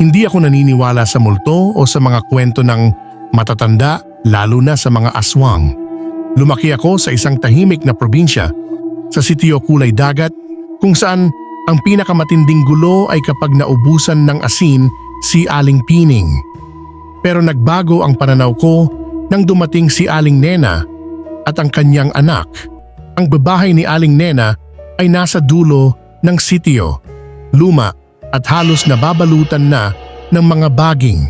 Hindi ako naniniwala sa multo o sa mga kwento ng matatanda lalo na sa mga aswang. Lumaki ako sa isang tahimik na probinsya sa sitio Kulay Dagat kung saan ang pinakamatinding gulo ay kapag naubusan ng asin si Aling Pining. Pero nagbago ang pananaw ko nang dumating si Aling Nena at ang kanyang anak. Ang babahay ni Aling Nena ay nasa dulo ng sitio, luma at halos nababalutan na ng mga baging.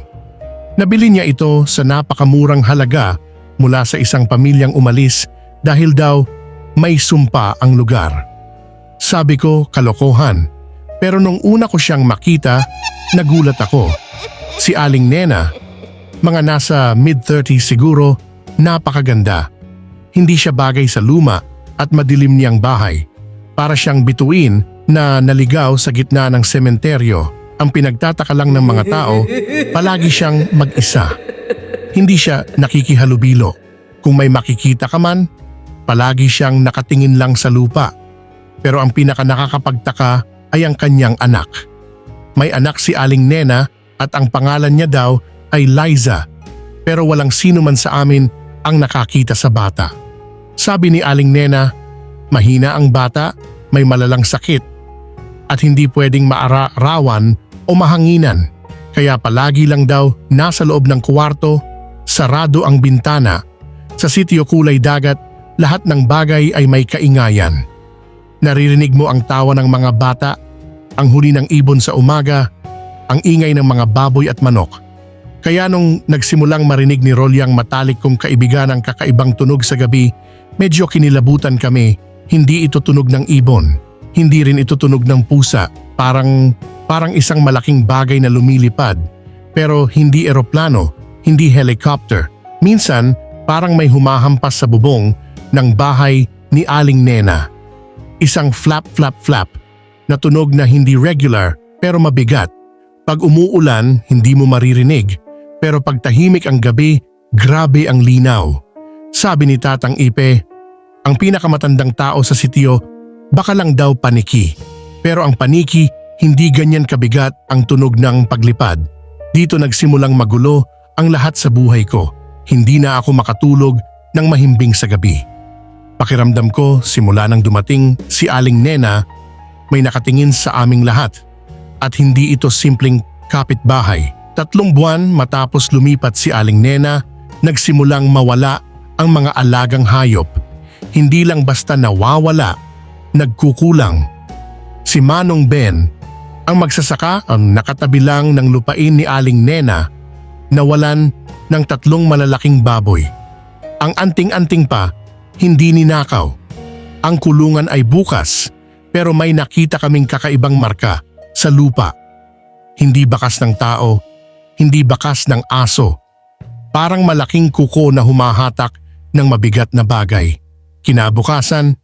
Nabili niya ito sa napakamurang halaga mula sa isang pamilyang umalis dahil daw may sumpa ang lugar. Sabi ko kalokohan, pero nung una ko siyang makita, nagulat ako. Si Aling Nena, mga nasa mid-30s siguro, napakaganda. Hindi siya bagay sa luma at madilim niyang bahay. Para siyang bituin na naligaw sa gitna ng sementeryo. Ang pinagtataka lang ng mga tao, palagi siyang mag-isa. Hindi siya nakikihalubilo. Kung may makikita ka man, palagi siyang nakatingin lang sa lupa. Pero ang pinaka nakakapagtaka ay ang kanyang anak. May anak si Aling Nena at ang pangalan niya daw ay Liza. Pero walang sino man sa amin ang nakakita sa bata. Sabi ni Aling Nena, mahina ang bata, may malalang sakit at hindi pwedeng maarawan o mahanginan. Kaya palagi lang daw nasa loob ng kwarto, sarado ang bintana. Sa sitio kulay dagat, lahat ng bagay ay may kaingayan. Naririnig mo ang tawa ng mga bata, ang huli ng ibon sa umaga, ang ingay ng mga baboy at manok. Kaya nung nagsimulang marinig ni Rolly ang matalik kong kaibigan ang kakaibang tunog sa gabi, medyo kinilabutan kami. Hindi ito tunog ng ibon. Hindi rin ito tunog ng pusa. Parang, parang isang malaking bagay na lumilipad. Pero hindi eroplano, hindi helicopter. Minsan, parang may humahampas sa bubong ng bahay ni Aling Nena. Isang flap flap flap na tunog na hindi regular pero mabigat. Pag umuulan, hindi mo maririnig. Pero pag tahimik ang gabi, grabe ang linaw. Sabi ni Tatang Ipe, ang pinakamatandang tao sa sitio, baka lang daw paniki. Pero ang paniki, hindi ganyan kabigat ang tunog ng paglipad. Dito nagsimulang magulo ang lahat sa buhay ko. Hindi na ako makatulog ng mahimbing sa gabi. Pakiramdam ko simula nang dumating si Aling Nena, may nakatingin sa aming lahat. At hindi ito simpleng kapitbahay. Tatlong buwan matapos lumipat si Aling Nena, nagsimulang mawala ang mga alagang hayop. Hindi lang basta nawawala, nagkukulang. Si Manong Ben, ang magsasaka ang nakatabi lang ng lupain ni Aling Nena, nawalan ng tatlong malalaking baboy. Ang anting-anting pa, hindi ninakaw. Ang kulungan ay bukas, pero may nakita kaming kakaibang marka sa lupa. Hindi bakas ng tao, hindi bakas ng aso. Parang malaking kuko na humahatak ng mabigat na bagay. Kinabukasan,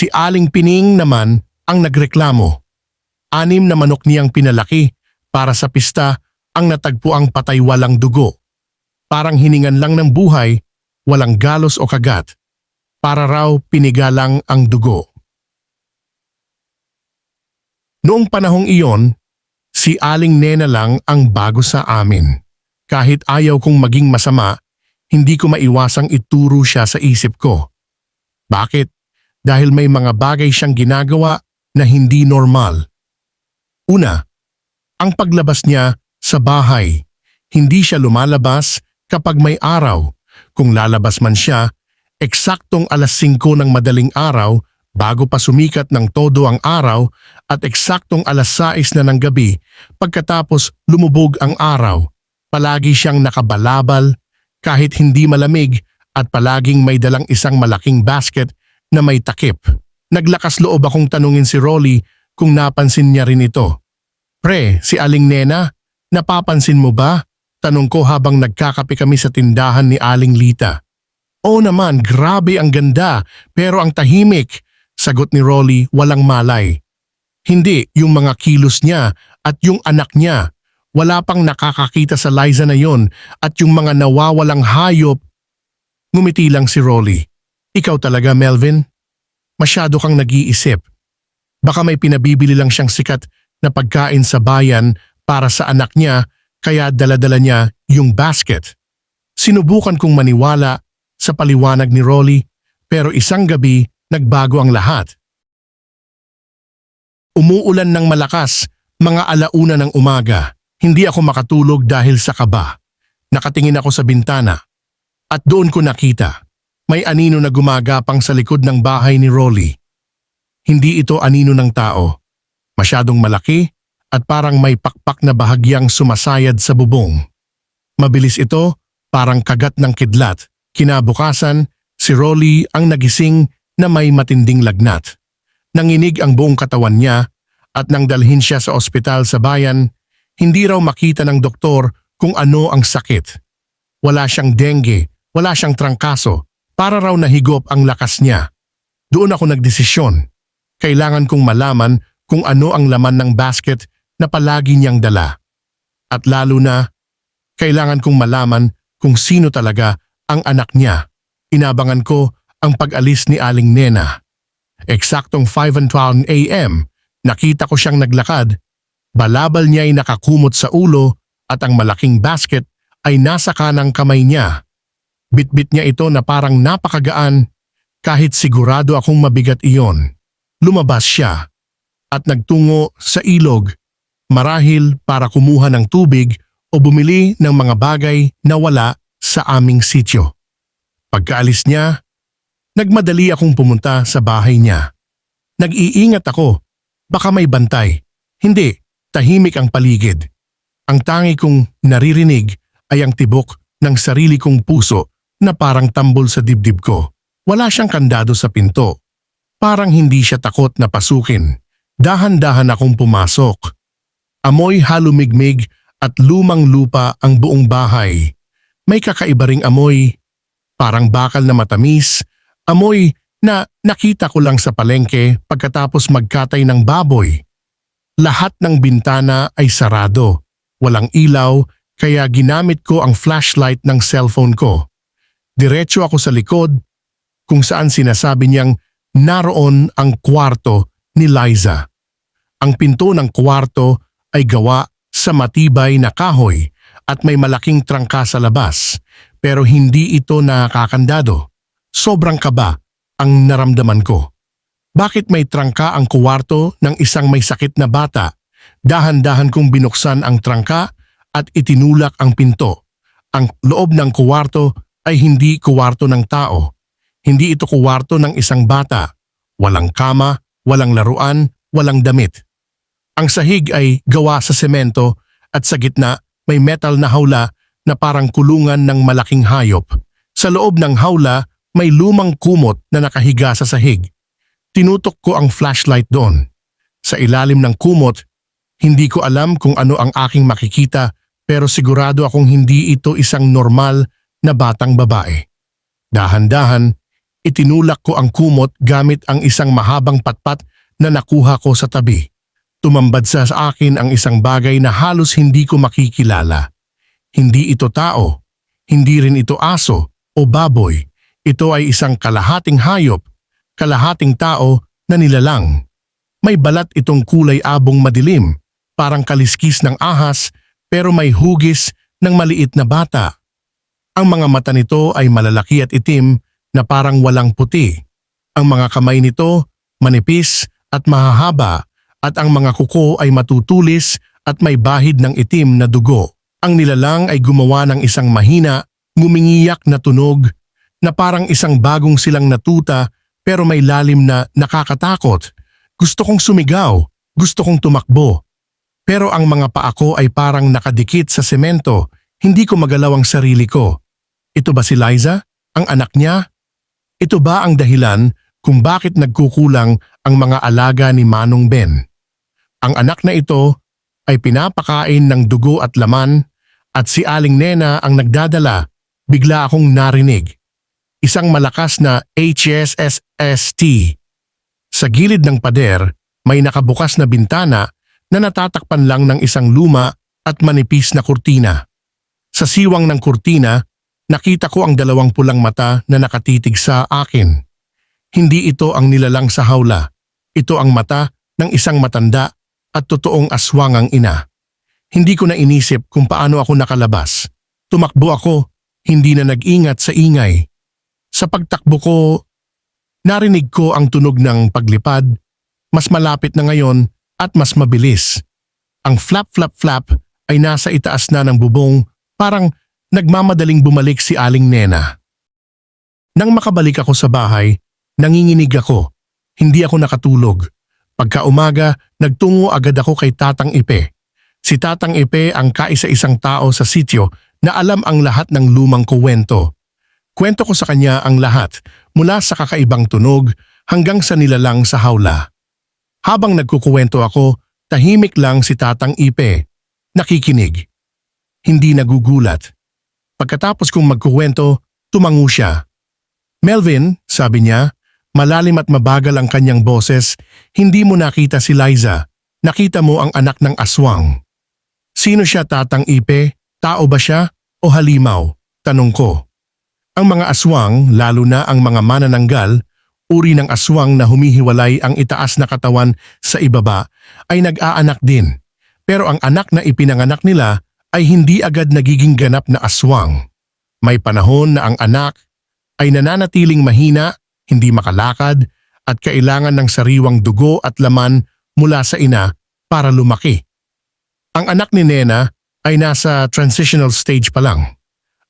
si Aling Pining naman ang nagreklamo. Anim na manok niyang pinalaki para sa pista ang natagpo ang patay walang dugo. Parang hiningan lang ng buhay, walang galos o kagat. Para raw pinigalang ang dugo. Noong panahong iyon, si Aling Nena lang ang bago sa amin. Kahit ayaw kong maging masama, hindi ko maiwasang ituro siya sa isip ko. Bakit? Dahil may mga bagay siyang ginagawa na hindi normal. Una, ang paglabas niya sa bahay. Hindi siya lumalabas kapag may araw. Kung lalabas man siya, eksaktong alas 5 ng madaling araw bago pa sumikat ng todo ang araw at eksaktong alas 6 na ng gabi pagkatapos lumubog ang araw. Palagi siyang nakabalabal kahit hindi malamig at palaging may dalang isang malaking basket na may takip. Naglakas loob akong tanungin si Rolly kung napansin niya rin ito. Pre, si Aling Nena, napapansin mo ba? Tanong ko habang nagkakape kami sa tindahan ni Aling Lita. Oo naman, grabe ang ganda, pero ang tahimik. Sagot ni Rolly, walang malay. Hindi, yung mga kilos niya at yung anak niya. Wala pang nakakakita sa Liza na yon at yung mga nawawalang hayop. Ngumiti lang si Rolly. Ikaw talaga, Melvin? Masyado kang nag-iisip. Baka may pinabibili lang siyang sikat na pagkain sa bayan para sa anak niya kaya daladala niya yung basket. Sinubukan kong maniwala sa paliwanag ni Rolly pero isang gabi nagbago ang lahat. Umuulan ng malakas, mga alauna ng umaga. Hindi ako makatulog dahil sa kaba. Nakatingin ako sa bintana at doon ko nakita. May anino na gumagapang sa likod ng bahay ni Rolly. Hindi ito anino ng tao. Masyadong malaki at parang may pakpak na bahagyang sumasayad sa bubong. Mabilis ito, parang kagat ng kidlat. Kinabukasan, si Rolly ang nagising na may matinding lagnat. Nanginig ang buong katawan niya at nang dalhin siya sa ospital sa bayan, hindi raw makita ng doktor kung ano ang sakit. Wala siyang dengue, wala siyang trangkaso, para raw nahigop ang lakas niya. Doon ako nagdesisyon. Kailangan kong malaman kung ano ang laman ng basket na palagi niyang dala. At lalo na, kailangan kong malaman kung sino talaga ang anak niya. Inabangan ko ang pag-alis ni Aling Nena. Eksaktong 5.12 a.m., nakita ko siyang naglakad. Balabal niya ay nakakumot sa ulo at ang malaking basket ay nasa kanang kamay niya. Bitbit niya ito na parang napakagaan kahit sigurado akong mabigat iyon. Lumabas siya at nagtungo sa ilog marahil para kumuha ng tubig o bumili ng mga bagay na wala sa aming sityo. Pagkaalis niya, nagmadali akong pumunta sa bahay niya. Nag-iingat ako, baka may bantay. Hindi, tahimik ang paligid. Ang tangi kong naririnig ay ang tibok ng sarili kong puso na parang tambol sa dibdib ko. Wala siyang kandado sa pinto. Parang hindi siya takot na pasukin. Dahan-dahan akong pumasok. Amoy halumigmig at lumang lupa ang buong bahay. May kakaiba ring amoy, parang bakal na matamis, amoy na nakita ko lang sa palengke pagkatapos magkatay ng baboy. Lahat ng bintana ay sarado, walang ilaw kaya ginamit ko ang flashlight ng cellphone ko. Diretso ako sa likod kung saan sinasabi niyang naroon ang kwarto ni Liza. Ang pinto ng kwarto ay gawa sa matibay na kahoy at may malaking trangka sa labas pero hindi ito nakakandado. Sobrang kaba ang naramdaman ko. Bakit may trangka ang kwarto ng isang may sakit na bata? Dahan-dahan kong binuksan ang trangka at itinulak ang pinto. Ang loob ng kwarto ay hindi kuwarto ng tao. Hindi ito kuwarto ng isang bata. Walang kama, walang laruan, walang damit. Ang sahig ay gawa sa semento at sa gitna may metal na hawla na parang kulungan ng malaking hayop. Sa loob ng hawla may lumang kumot na nakahiga sa sahig. Tinutok ko ang flashlight doon. Sa ilalim ng kumot, hindi ko alam kung ano ang aking makikita pero sigurado akong hindi ito isang normal na batang babae. Dahan-dahan, itinulak ko ang kumot gamit ang isang mahabang patpat na nakuha ko sa tabi. Tumambad sa akin ang isang bagay na halos hindi ko makikilala. Hindi ito tao, hindi rin ito aso o baboy. Ito ay isang kalahating hayop, kalahating tao na nilalang. May balat itong kulay abong madilim, parang kaliskis ng ahas pero may hugis ng maliit na bata. Ang mga mata nito ay malalaki at itim na parang walang puti. Ang mga kamay nito manipis at mahahaba at ang mga kuko ay matutulis at may bahid ng itim na dugo. Ang nilalang ay gumawa ng isang mahina, ngumingiyak na tunog na parang isang bagong silang natuta pero may lalim na nakakatakot. Gusto kong sumigaw, gusto kong tumakbo. Pero ang mga paa ko ay parang nakadikit sa semento hindi ko magalaw ang sarili ko. Ito ba si Liza? Ang anak niya? Ito ba ang dahilan kung bakit nagkukulang ang mga alaga ni Manong Ben? Ang anak na ito ay pinapakain ng dugo at laman at si Aling Nena ang nagdadala, bigla akong narinig. Isang malakas na HSSST. Sa gilid ng pader, may nakabukas na bintana na natatakpan lang ng isang luma at manipis na kurtina. Sa siwang ng kurtina, nakita ko ang dalawang pulang mata na nakatitig sa akin. Hindi ito ang nilalang sa hawla. Ito ang mata ng isang matanda at totoong aswangang ina. Hindi ko na inisip kung paano ako nakalabas. Tumakbo ako, hindi na nag-ingat sa ingay. Sa pagtakbo ko, narinig ko ang tunog ng paglipad, mas malapit na ngayon at mas mabilis. Ang flap-flap-flap ay nasa itaas na ng bubong, parang nagmamadaling bumalik si Aling Nena. Nang makabalik ako sa bahay, nanginginig ako. Hindi ako nakatulog. Pagka umaga, nagtungo agad ako kay Tatang Ipe. Si Tatang Ipe ang kaisa-isang tao sa sityo na alam ang lahat ng lumang kuwento. Kwento ko sa kanya ang lahat, mula sa kakaibang tunog hanggang sa nilalang sa hawla. Habang nagkukuwento ako, tahimik lang si Tatang Ipe. Nakikinig. Hindi nagugulat. Pagkatapos kong magkukwento, tumango siya. Melvin, sabi niya, malalim at mabagal ang kanyang boses, hindi mo nakita si Liza. Nakita mo ang anak ng aswang. Sino siya tatang ipe? Tao ba siya o halimaw? Tanong ko. Ang mga aswang, lalo na ang mga manananggal, uri ng aswang na humihiwalay ang itaas na katawan sa ibaba, ay nag-aanak din. Pero ang anak na ipinanganak nila ay hindi agad nagiging ganap na aswang. May panahon na ang anak ay nananatiling mahina, hindi makalakad, at kailangan ng sariwang dugo at laman mula sa ina para lumaki. Ang anak ni Nena ay nasa transitional stage pa lang.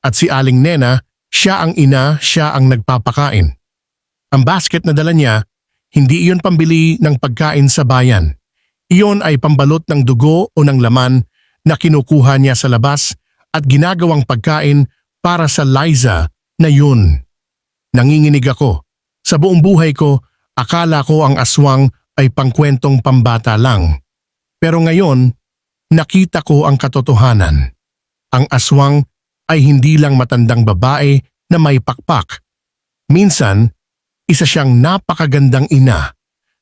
At si Aling Nena, siya ang ina, siya ang nagpapakain. Ang basket na dala niya, hindi iyon pambili ng pagkain sa bayan. Iyon ay pambalot ng dugo o ng laman na kinukuha niya sa labas at ginagawang pagkain para sa Liza na yun. Nanginginig ako. Sa buong buhay ko, akala ko ang aswang ay pangkwentong pambata lang. Pero ngayon, nakita ko ang katotohanan. Ang aswang ay hindi lang matandang babae na may pakpak. Minsan, isa siyang napakagandang ina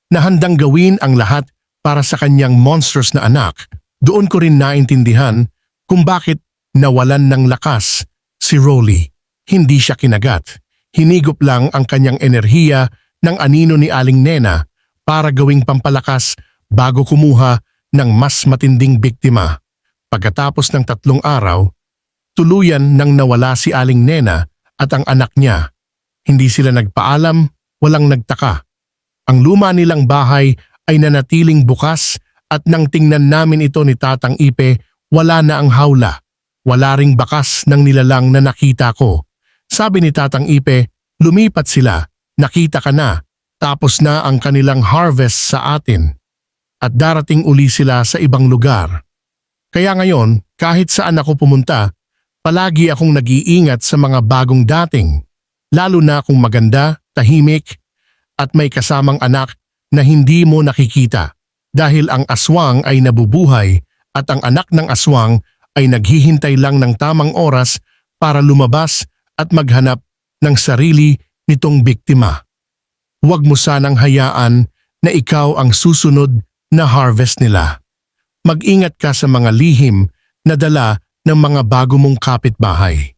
na handang gawin ang lahat para sa kanyang monstrous na anak. Doon ko rin naintindihan kung bakit nawalan ng lakas si Rolly. Hindi siya kinagat. Hinigop lang ang kanyang enerhiya ng anino ni Aling Nena para gawing pampalakas bago kumuha ng mas matinding biktima. Pagkatapos ng tatlong araw, tuluyan nang nawala si Aling Nena at ang anak niya. Hindi sila nagpaalam, walang nagtaka. Ang luma nilang bahay ay nanatiling bukas at nang tingnan namin ito ni Tatang Ipe, wala na ang hawla. Wala ring bakas ng nilalang na nakita ko. Sabi ni Tatang Ipe, lumipat sila, nakita ka na, tapos na ang kanilang harvest sa atin. At darating uli sila sa ibang lugar. Kaya ngayon, kahit saan ako pumunta, palagi akong nag-iingat sa mga bagong dating. Lalo na kung maganda, tahimik, at may kasamang anak na hindi mo nakikita. Dahil ang aswang ay nabubuhay at ang anak ng aswang ay naghihintay lang ng tamang oras para lumabas at maghanap ng sarili nitong biktima. Huwag mo sanang hayaan na ikaw ang susunod na harvest nila. Mag-ingat ka sa mga lihim na dala ng mga bago mong kapitbahay.